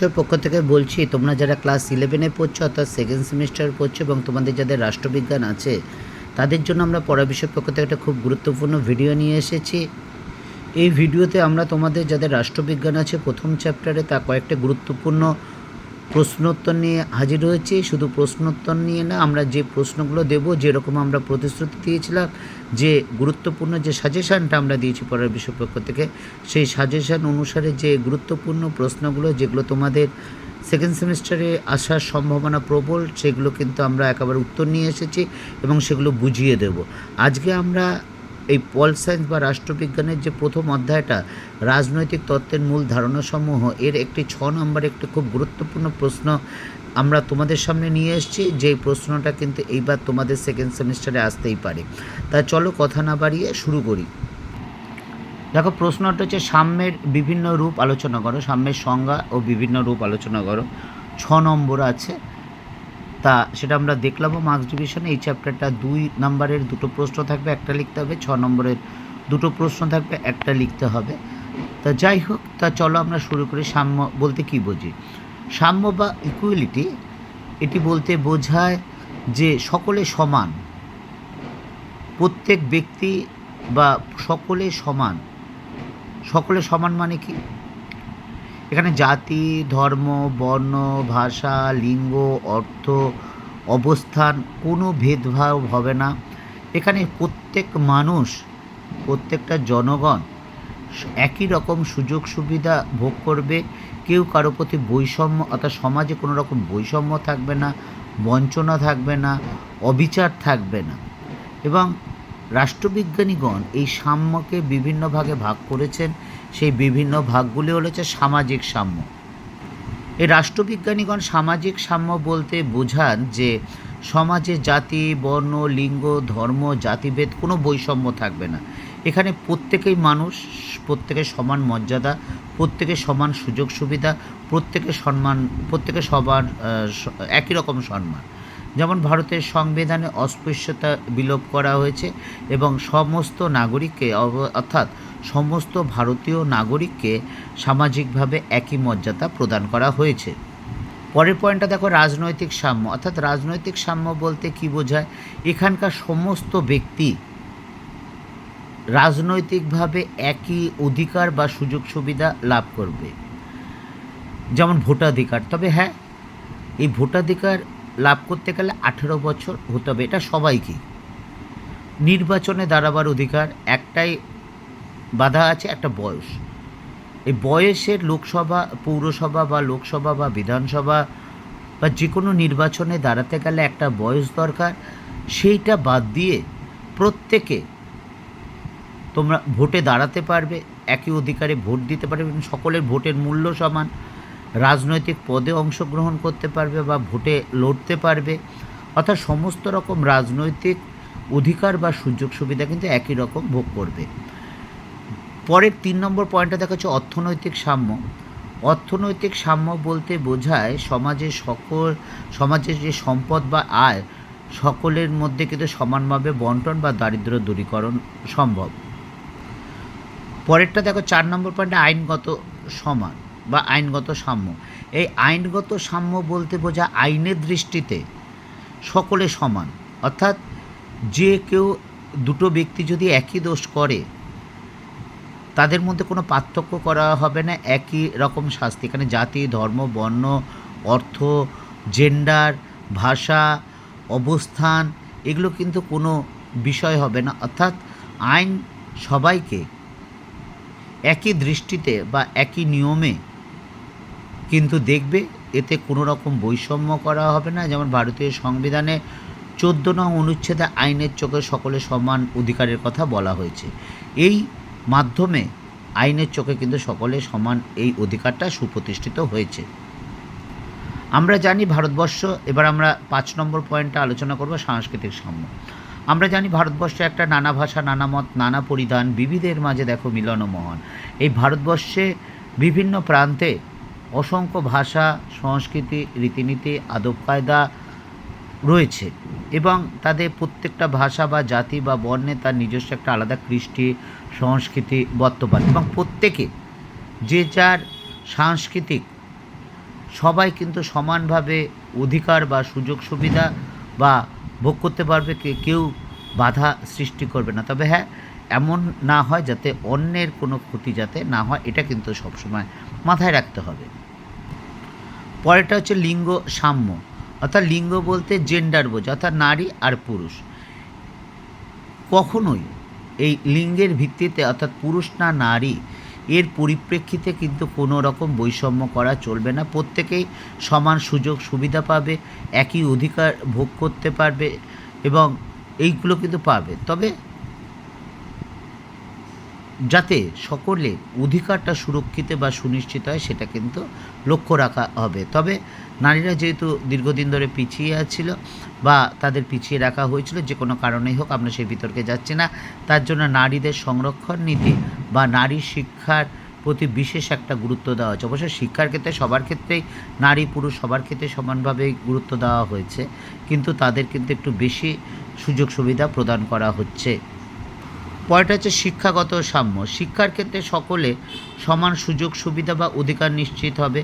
তোর পক্ষ থেকে বলছি, তোমরা যারা ক্লাস ইলেভেনে পড়ছো, অর্থাৎ সেকেন্ড সেমিস্টার পড়ছো এবং তোমাদের যাদের রাষ্ট্রবিজ্ঞান আছে, তাদের জন্য আমরা পড়া বিষয়ের পক্ষ থেকে একটা খুব গুরুত্বপূর্ণ ভিডিও নিয়ে এসেছি। এই ভিডিওতে আমরা তোমাদের যাদের রাষ্ট্রবিজ্ঞান আছে, প্রথম চ্যাপ্টারে তা কয়েকটা গুরুত্বপূর্ণ প্রশ্নোত্তর নিয়ে হাজির হয়েছি। শুধু প্রশ্নোত্তর নিয়ে না, আমরা যে প্রশ্নগুলো দেব, যেরকম আমরা প্রতিশ্রুতি দিয়েছিলাম, যে গুরুত্বপূর্ণ যে সাজেশানটা আমরা দিয়েছি পড়ার বিষয় পক্ষ থেকে, সেই সাজেশান অনুসারে যে গুরুত্বপূর্ণ প্রশ্নগুলো, যেগুলো তোমাদের সেকেন্ড সেমিস্টারে আসার সম্ভাবনা প্রবল, সেগুলো কিন্তু আমরা একেবারে উত্তর নিয়ে এসেছি এবং সেগুলো বুঝিয়ে দেব। আজকে আমরা এই পল সায়েন্স বা রাষ্ট্রবিজ্ঞানের যে প্রথম অধ্যায়টা, রাজনৈতিক তত্ত্বের মূল ধারণাসমূহ, এর একটি ছ নম্বর একটি খুব গুরুত্বপূর্ণ প্রশ্ন আমরা তোমাদের সামনে নিয়ে এসেছি। যে প্রশ্নটা কিন্তু এইবার তোমাদের সেকেন্ড সেমিস্টারে আসতেই পারে। তা চলো কথা না বাড়িয়ে শুরু করি। দেখো, প্রশ্নটা হচ্ছে, সাম্যের বিভিন্ন রূপ আলোচনা করো, সাম্যের সংজ্ঞা ও বিভিন্ন রূপ আলোচনা করো। ছ নম্বর আছে তা সেটা আমরা দেখলামও মার্কস ডিভিশনে এই চ্যাপ্টারটা দুই নম্বরের দুটো প্রশ্ন থাকবে, একটা লিখতে হবে, ছ নম্বরের দুটো প্রশ্ন থাকবে, একটা লিখতে হবে। তা যাই হোক, তা চলো আমরা শুরু করি সাম্য বলতে কি বুঝি? সাম্য বা ইকুয়ালিটি এটি বলতে বোঝায় যে সকলে সমান, প্রত্যেক ব্যক্তি বা সকলে সমান। সকলে সমান মানে কি? এখানে জাতি, ধর্ম, বর্ণ, ভাষা, লিঙ্গ, অর্থ, অবস্থান, কোনো ভেদভাব হবে না। এখানে প্রত্যেক মানুষ, প্রত্যেকটা জনগণ একই রকম সুযোগ সুবিধা ভোগ করবে। কেউ কারও প্রতি বৈষম্য, অর্থাৎ সমাজে কোনো রকম বৈষম্য থাকবে না, বঞ্চনা থাকবে না, অবিচার থাকবে না। এবং রাষ্ট্রবিজ্ঞানীগণ এই সাম্যকে বিভিন্ন ভাগে ভাগ করেছেন। সেই বিভিন্ন ভাগগুলি হচ্ছে সামাজিক সাম্য। এই রাষ্ট্রবিজ্ঞানীগণ সামাজিক সাম্য বলতে বোঝান যে সমাজে জাতি, বর্ণ, লিঙ্গ, ধর্ম, জাতিভেদ কোনো বৈষম্য থাকবে না। এখানে প্রত্যেকেই মানুষ, প্রত্যেকের সমান মর্যাদা, প্রত্যেকের সমান সুযোগ সুবিধা, প্রত্যেকের সম্মান, প্রত্যেকের সবার একই রকম সম্মান। যেমন ভারতের সংবিধানে অস্পৃশ্যতা বিলোপ করা হয়েছে এবং সমস্ত নাগরিককে অর্থাৎ সমস্ত ভারতীয় নাগরিককে সামাজিকভাবে একই মর্যাদা প্রদান করা হয়েছে। পরের পয়েন্টটা দেখো, রাজনৈতিক সাম্য। অর্থাৎ রাজনৈতিক সাম্য বলতে কি বোঝায়? এখানকার সমস্ত ব্যক্তি রাজনৈতিকভাবে একই অধিকার বা সুযোগ সুবিধা লাভ করবে। যেমন ভোটাধিকার। তবে হ্যাঁ এই ভোটাধিকার লাভ করতে গেলে আঠেরো বছর হতে হবে। এটা সবাইকে। নির্বাচনে দাঁড়াবার অধিকার একটাই বাধা আছে একটা বয়স। এই বয়সের লোকসভা, পৌরসভা বা লোকসভা বা বিধানসভা বা যে কোনো নির্বাচনে দাঁড়াতে গেলে একটা বয়স দরকার। সেইটা বাদ দিয়ে প্রত্যেকে তোমরা ভোটে দাঁড়াতে পারবে, একই অধিকারে ভোট দিতে পারবে এবং সকলের ভোটের মূল্য সমান। রাজনৈতিক পদে অংশগ্রহণ করতে পারবে বা ভোটে লড়তে পারবে। অর্থাৎ সমস্ত রকম রাজনৈতিক অধিকার বা সুযোগ সুবিধা কিন্তু একই রকম ভোগ করবে। পরের তিন নম্বর পয়েন্টটা দেখা হচ্ছে অর্থনৈতিক সাম্য। অর্থনৈতিক সাম্য বলতে বোঝায় সমাজের সকল, সমাজের যে সম্পদ বা আয়, সকলের মধ্যে কিন্তু সমানভাবে বন্টন বা দারিদ্র দূরীকরণ সম্ভব। পরেরটা দেখো চার নম্বর পয়েন্টে আইনগত সমান বা আইনগত সাম্য। এই আইনগত সাম্য বলতে বোঝা আইনের দৃষ্টিতে সকলে সমান। অর্থাৎ যে কেউ দুটো ব্যক্তি যদি একই দোষ করে তাদের মধ্যে কোনো পার্থক্য করা হবে না, একই রকম শাস্তি। এখানে জাতি, ধর্ম, বর্ণ, অর্থ জেন্ডার ভাষা, অবস্থান, এগুলো কিন্তু কোনো বিষয় হবে না। অর্থাৎ আইন সবাইকে একই দৃষ্টিতে বা একই নিয়মে কিন্তু দেখবে, এতে কোনো রকম বৈষম্য করা হবে না। যেমন ভারতীয় সংবিধানে চোদ্দ নং অনুচ্ছেদে আইনের চোখে সকলে সমান অধিকারের কথা বলা হয়েছে। এই মাধ্যমে আইনের চোখে কিন্তু সকলে সমান এই অধিকারটা সুপ্রতিষ্ঠিত হয়েছে। আমরা জানি ভারতবর্ষ, এবার আমরা পাঁচ নম্বর পয়েন্টটা আলোচনা করব সাংস্কৃতিক সাম্য। আমরা জানি ভারতবর্ষ একটা নানা ভাষা, নানা মত, নানা পরিধান, বিবিধের মাঝে দেখো মিলন মহান। এই ভারতবর্ষে বিভিন্ন প্রান্তে অসংখ্য ভাষা, সংস্কৃতি, রীতিনীতি আদব কায়দা রয়েছে এবং তাদের প্রত্যেকটা ভাষা বা জাতি বা বর্ণে তার নিজস্ব একটা আলাদা কৃষ্টি, সংস্কৃতি, বর্তমান এবং প্রত্যেকে যে যার সাংস্কৃতিক সবাই কিন্তু সমানভাবে অধিকার বা সুযোগ সুবিধা বা ভোগ করতে পারবে কে, কেউ বাধা সৃষ্টি করবে না। তবে হ্যাঁ এমন না হয় যাতে অন্যের কোনো ক্ষতি যাতে না হয়, এটা কিন্তু সবসময় মাথায় রাখতে হবে। পরেরটা হচ্ছে লিঙ্গ সাম্য। অর্থাৎ লিঙ্গ বলতে জেন্ডার বোঝা অর্থাৎ নারী আর পুরুষ। কখনোই এই লিঙ্গের ভিত্তিতে অর্থাৎ পুরুষ না নারী, এর পরিপ্রেক্ষিতে কিন্তু কোনো রকম বৈষম্য করা চলবে না। প্রত্যেকেই সমান সুযোগ সুবিধা পাবে, একই অধিকার ভোগ করতে পারবে এবং এইগুলো কিন্তু পাবে। তবে যাতে সকলে অধিকারটা সুরক্ষিত বা সুনিশ্চিত হয়, সেটা কিন্তু লক্ষ্য রাখা হবে। তবে নারীরা যেহেতু দীর্ঘদিন ধরে পিছিয়ে আছিল বা তাদের পিছিয়ে রাখা হয়েছিল, যে কোনো কারণেই হোক আমরা সেই বিতর্কে যাচ্ছি না। তার জন্য নারীদের সংরক্ষণ নীতি বা নারী শিক্ষার প্রতি বিশেষ একটা গুরুত্ব দেওয়া হয়েছে। অবশ্য শিক্ষার ক্ষেত্রে, সবার ক্ষেত্রেই নারী পুরুষ সবার ক্ষেত্রে সমানভাবেই গুরুত্ব দেওয়া হয়েছে। কিন্তু তাদের কিন্তু একটু বেশি সুযোগ সুবিধা প্রদান করা হচ্ছে। পরেরটা হচ্ছে শিক্ষাগত সাম্য। শিক্ষার ক্ষেত্রে সকলে সমান সুযোগ, সুবিধা বা অধিকার নিশ্চিত হবে।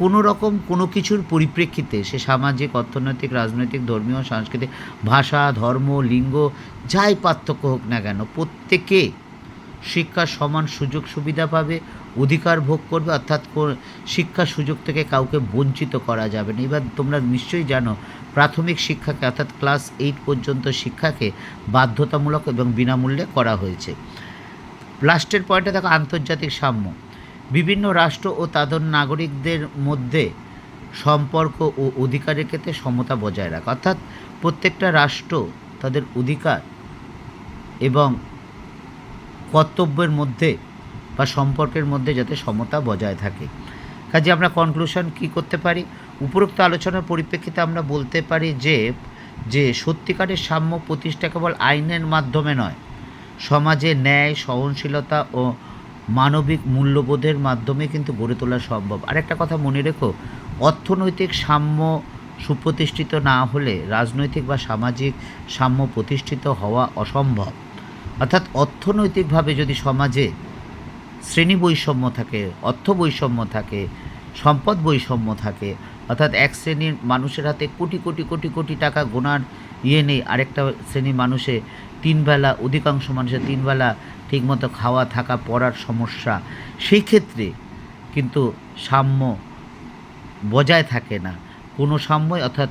কোনো রকম কোনো কিছুর পরিপ্রেক্ষিতে সে সামাজিক, অর্থনৈতিক, রাজনৈতিক, ধর্মীয়, সাংস্কৃতিক, ভাষা, ধর্ম, লিঙ্গ, যাই পার্থক্য হোক না কেন, প্রত্যেকে শিক্ষার সমান সুযোগ, সুবিধা পাবে। অধিকার ভোগ করবে, অর্থাৎ শিক্ষার সুযোগ থেকে কাউকে বঞ্চিত করা যাবে না। এবার তোমরা নিশ্চয়ই জানো, প্রাথমিক শিক্ষাকে, অর্থাৎ ক্লাস এইট পর্যন্ত শিক্ষাকে বাধ্যতামূলক এবং বিনামূল্যে করা হয়েছে। লাস্টের পয়েন্টে দেখো, আন্তর্জাতিক সাম্য। বিভিন্ন রাষ্ট্র ও তাদের নাগরিকদের মধ্যে সম্পর্ক ও অধিকারের ক্ষেত্রে সমতা বজায় রাখা। অর্থাৎ প্রত্যেকটা রাষ্ট্র তাদের অধিকার এবং কর্তব্যের মধ্যে বা সম্পর্কের মধ্যে যাতে সমতা বজায় থাকে। কাজে আমরা কনক্লুশন কি করতে পারি? উপরোক্ত আলোচনার পরিপ্রেক্ষিতে আমরা বলতে পারি যে যে সত্যিকারের সাম্য প্রতিষ্ঠা কেবল আইনের মাধ্যমে নয়, সমাজে ন্যায়, সহনশীলতা ও মানবিক মূল্যবোধের মাধ্যমে কিন্তু গড়ে তোলা সম্ভব। আরেকটা কথা মনে রেখো, অর্থনৈতিক সাম্য সুপ্রতিষ্ঠিত না হলে রাজনৈতিক বা সামাজিক সাম্য প্রতিষ্ঠিত হওয়া অসম্ভব। অর্থাৎ অর্থনৈতিকভাবে যদি সমাজে শ্রেণি বৈষম্য থাকে অর্থ বৈষম্য থাকে সম্পদ বৈষম্য থাকে, অর্থাৎ এক শ্রেণির মানুষের হাতে কোটি কোটি কোটি কোটি টাকা গোনার ইয়ে নেই। আরেকটা শ্রেণির মানুষে তিনবেলা অধিকাংশ মানুষের তিনবেলা ঠিকমতো খাওয়া, থাকা, পড়ার সমস্যা। সেই ক্ষেত্রে কিন্তু সাম্য বজায় থাকে না। কোনো সাম্যই অর্থাৎ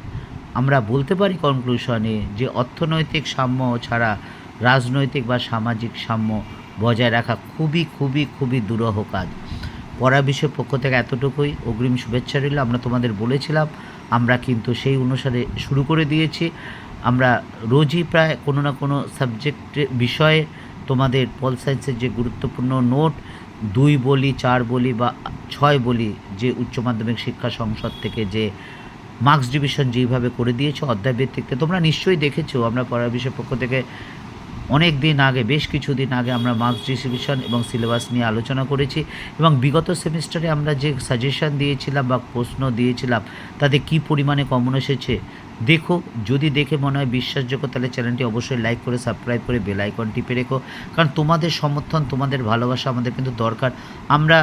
আমরা বলতে পারি কনক্লুশনে যে অর্থনৈতিক সাম্য ছাড়া রাজনৈতিক বা সামাজিক সাম্য বজায় রাখা খুবই খুবই খুবই দুরহ কাজ। পড়া বিষয়ের পক্ষ থেকে এতটুকুই। অগ্রিম শুভেচ্ছা রইল। আমরা তোমাদের বলেছিলাম, আমরা কিন্তু সেই অনুসারে শুরু করে দিয়েছি। আমরা রোজই প্রায় কোনো না কোনো সাবজেক্টে বিষয়ে তোমাদের পল সায়েন্সের যে গুরুত্বপূর্ণ নোট, দুই বলি, চার বলি বা ছয় বলি যে উচ্চ মাধ্যমিক শিক্ষা সংসদ থেকে যে মার্কস ডিভিশন যেইভাবে করে দিয়েছে অধ্যায় ভিত্তিকতে তোমরা নিশ্চয়ই দেখেছ। আমরা পড়া বিষয়ের পক্ষ থেকে অনেক দিন আগে, বেশ কিছুদিন আগে আমরা মার্কস ডিস্ট্রিবিউশন এবং সিলেবাস নিয়ে আলোচনা করেছি এবং বিগত সেমিস্টারে আমরা যে সাজেশন দিয়েছিলাম বা প্রশ্ন দিয়েছিলাম, তাতে কি পরিমাণে কমন এসেছে, দেখো। যদি দেখে মনে হয় বিশ্বাসযোগ্য, তাহলে চ্যানেলটি অবশ্যই লাইক করে, সাবস্ক্রাইব করে, বেল আইকন টিপে রেখো। কারণ তোমাদের সমর্থন, তোমাদের ভালোবাসা আমাদের কিন্তু দরকার। আমরা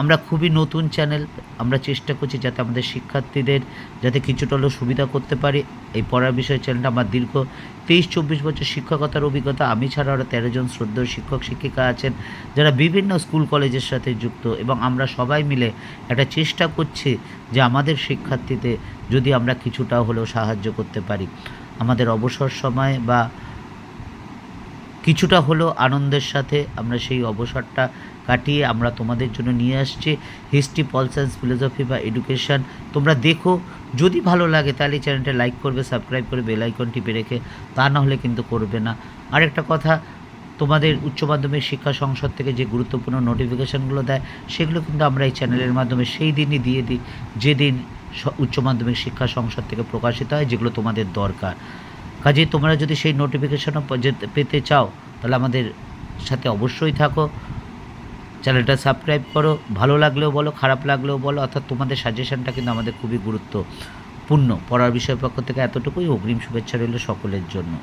আমরা খুবই নতুন চ্যানেল, আমরা চেষ্টা করছি যাতে আমাদের শিক্ষার্থীদের যাতে কিছুটা হলেও সুবিধা করতে পারি। এই পড়ার বিষয় চ্যানেলটা আমার দীর্ঘ তেইশ চব্বিশ বছর শিক্ষকতার অভিজ্ঞতা। আমি ছাড়া আরও তেরো জন শিক্ষক, শিক্ষিকা আছেন, যারা বিভিন্ন স্কুল, কলেজের সাথে যুক্ত। এবং আমরা সবাই মিলে একটা চেষ্টা করছি যে আমাদের শিক্ষার্থীদের যদি আমরা কিছুটা হলেও সাহায্য করতে পারি। আমাদের অবসর সময় বা কিছুটা হলেও আনন্দের সাথে আমরা সেই অবসরটা কাটিয়ে আমরা তোমাদের জন্য নিয়ে আসছি হিস্ট্রি পল সায়েন্স ফিলোসফি বা এডুকেশন তোমরা দেখো, যদি ভালো লাগে তাহলে চ্যানেলটা লাইক করবে সাবস্ক্রাইব করে বেল আইকন টিপে রেখে, তা না হলে কিন্তু করবে না। আরেকটা কথা, তোমাদের উচ্চ মাধ্যমিক শিক্ষা সংসদ থেকে যে গুরুত্বপূর্ণ নোটিফিকেশানগুলো দেয়, সেগুলো কিন্তু আমরা এই চ্যানেলের মাধ্যমে সেই দিনই দিয়ে দিই, যেদিন উচ্চ মাধ্যমিক শিক্ষা সংসদ থেকে প্রকাশিত হয়, যেগুলো তোমাদের দরকার। কাজেই তোমরা যদি সেই নোটিফিকেশানও পেতে চাও, তাহলে আমাদের সাথে অবশ্যই থাকো। চ্যানেলটা সাবস্ক্রাইব করো, ভালো লাগলেও বলো, খারাপ লাগলেও বলো, অর্থাৎ তোমাদের সাজেশনটা কিন্তু আমাদের খুবই গুরুত্বপূর্ণ। পড়ার বিষয়ের পক্ষ থেকে এতটুকুই। অগ্রিম শুভেচ্ছা রইল সকলের জন্য।